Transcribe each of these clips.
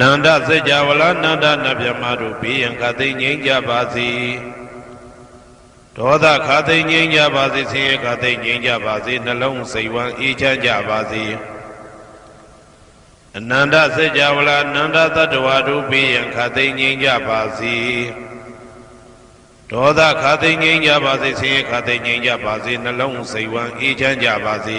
နန္ဒစေကြဝဠာနန္ဒနဗျမတို့ဘေးရန်ခသိမ့်ငြိမ်းကြပါစေဒေါသခသိမ့်ငြိမ်းကြပါစေဆင်းရဲခသိမ့်ငြိမ်းကြပါစေနှလုံးစိတ်ဝမ်းအေးချမ်းကြပါစေအနန္တစေကြဝဠာနန္ဒတတ္တဝါတို့ဘေးရန်ခသိမ့်ငြိမ်းကြပါစေဒေါသခသိမ့်ငြိမ်းကြပါစေဆင်းရဲခသိမ့်ငြိမ်းကြပါစေနှလုံးစိတ်ဝမ်းအေးချမ်းကြပါစေ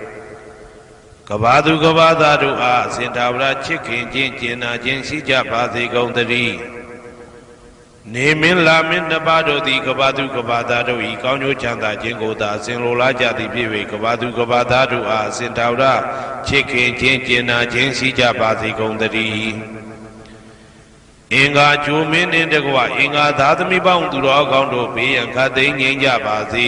ကဘာသူကဘာသားတို့အားအစဉ်သာဝရချစ်ခင်ခြင်းကျင်နာခြင်းရှိကြပါစေကုန်သတည်းနေမင်းလာမင်းနှစ်ပါးတို့သည်ကဘာသူကဘာသားတို့ဤကောင်းကျိုးချမ်းသာခြင်းကိုသာအစဉ်လိုလားကြသည်ဖြစ်၍ကဘာသူကဘာသားတို့အားအစဉ်သာဝရချစ်ခင်ခြင်းကျင်နာခြင်းရှိကြပါစေကုန်သတည်းအင်္ဂါဂျိုမင်းနှင့်တကွအင်္ဂါသားသမီးပေါင်းသူတော်ကောင်းတို့ဘေးရန်ခတ်သိမ်းငြိမ်းကြပါစေ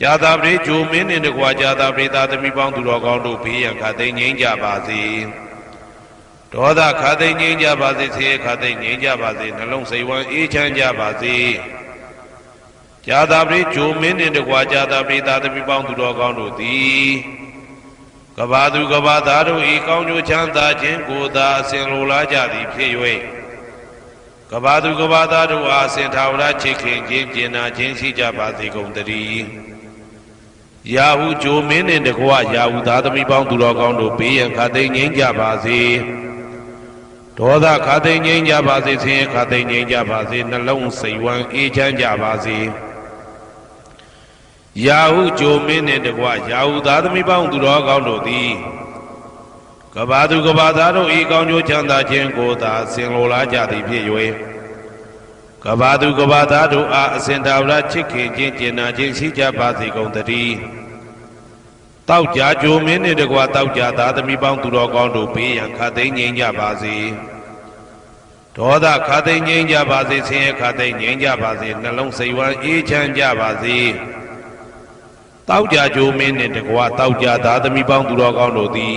ဇာတာပရိဂျိုမင်းနှင့်တကွာဇာတာပရိသာသမီပေါင်းသူတော်ကောင်းတို့ဘေးရန်ခတ်သိမ်းငြိမ်းကြပါစေဒေါသခတ်သိမ်းငြိမ်းကြပါစေဆေးခတ်သိမ်းငြိမ်းကြပါစေနှလုံးစိတ်ဝမ်းအေးချမ်းကြပါစေဇာတာပရိဂျိုမင်းနှင့်တကွာဇာတာပရိသာသမီပေါင်းသူတော်ကောင်းတို့သည်ကဘာသူကဘာသားတို့ဤကောင်းကျိုးချမ်းသာခြင်းကိုသာအစဉ်လိုလားကြသည်ဖြစ်၍ကဘာသူကဘာသားတို့အားစင်ထာဝရချစ်ခင်ခြင်းကျင်နာခြင်းရှိကြပါစေကုန်တည်း ရာဟုဂျိုမင်းနှင့်တကွရာဟုသားသမီးပေါင်းသူတော်ကောင်းတို့ဘေးရန်ခတ်သိမ်းငြိမ်းကြပါစေဒေါသခတ်သိမ်းငြိမ်းကြပါစေဆင်းရဲခတ်သိမ်းငြိမ်းကြပါစေနှလုံးစိတ်ဝမ်းအေးချမ်းကြပါစေရာဟုဂျိုမင်းနှင့်တကွရာဟုသားသမီးပေါင်းသူတော်ကောင်းတို့သည်ကဘာသူကဘာသားတို့ဤကောင်းကျိုးချမ်းသာခြင်းကိုသာဆင်လိုလားကြသည်ဖြစ်၍ ကဘာသူကဘာသားတို့အားအစဉ်သာဝရချစ်ခင်ခြင်းကျင်နာခြင်းရှိကြပါစေကုန်သတည်းတောက်ကြကြိုမင်းနှင့်တကွာတောက်ကြသားသမီးပေါင်းသူတော်ကောင်းတို့ဘေးရန်ခတ်သိမ်းငြိမ်းကြပါစေဒေါသခတ်သိမ်းငြိမ်းကြပါစေဆင်းရဲခတ်သိမ်းငြိမ်းကြပါစေနှလုံးစိတ်ဝမ်းအေးချမ်းကြပါစေတောက်ကြကြိုမင်းနှင့်တကွာတောက်ကြသားသမီးပေါင်းသူတော်ကောင်းတို့သည်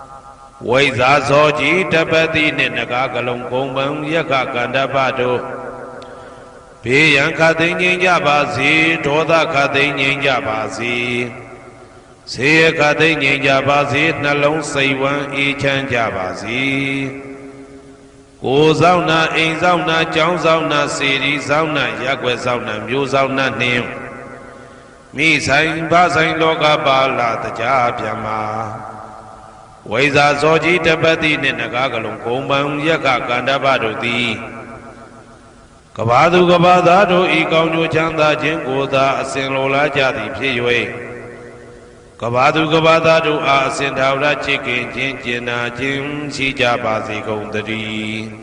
ဝိဇာဇောကြီးတပတိနှင့်နဂါကလုံးကုံပံယက္ခကန္တပတို့ဘေးရန်ခတ်သိမ်းငြိမ်းကြပါစေဒေါသခတ်သိမ်းငြိမ်းကြပါစေဆေးရခတ်သိမ်းငြိမ်းကြပါစေနှလုံးစိတ်ဝမ်းအေးချမ်းကြပါစေကိုယ်ဆောင်နာအိမ်ဆောင်နာကျောင်းဆောင်နာစေရီဆောင်နာရက်ွယ်ဆောင်နာမျိုးဆောင်နာနှင်းမိဆိုင်ဗဆိုင်လောကပါလာတကြဗျမ္မာ ဝိဇာဇောကြီးတပတိနှင့်နဂါကလုံးဂုံပံယက္ခကန္တပတို့သည်ကဘာသူကဘာသားတို့ဤကောင်းကျိုးချမ်းသာခြင်းကိုသာအစဉ်လိုလားကြသည်ဖြစ်၍ကဘာသူကဘာသားတို့အားအစဉ်ထာဝရချစ်ခင်ခြင်းကျင်နာခြင်းရှိကြပါစေကုန်သတည်း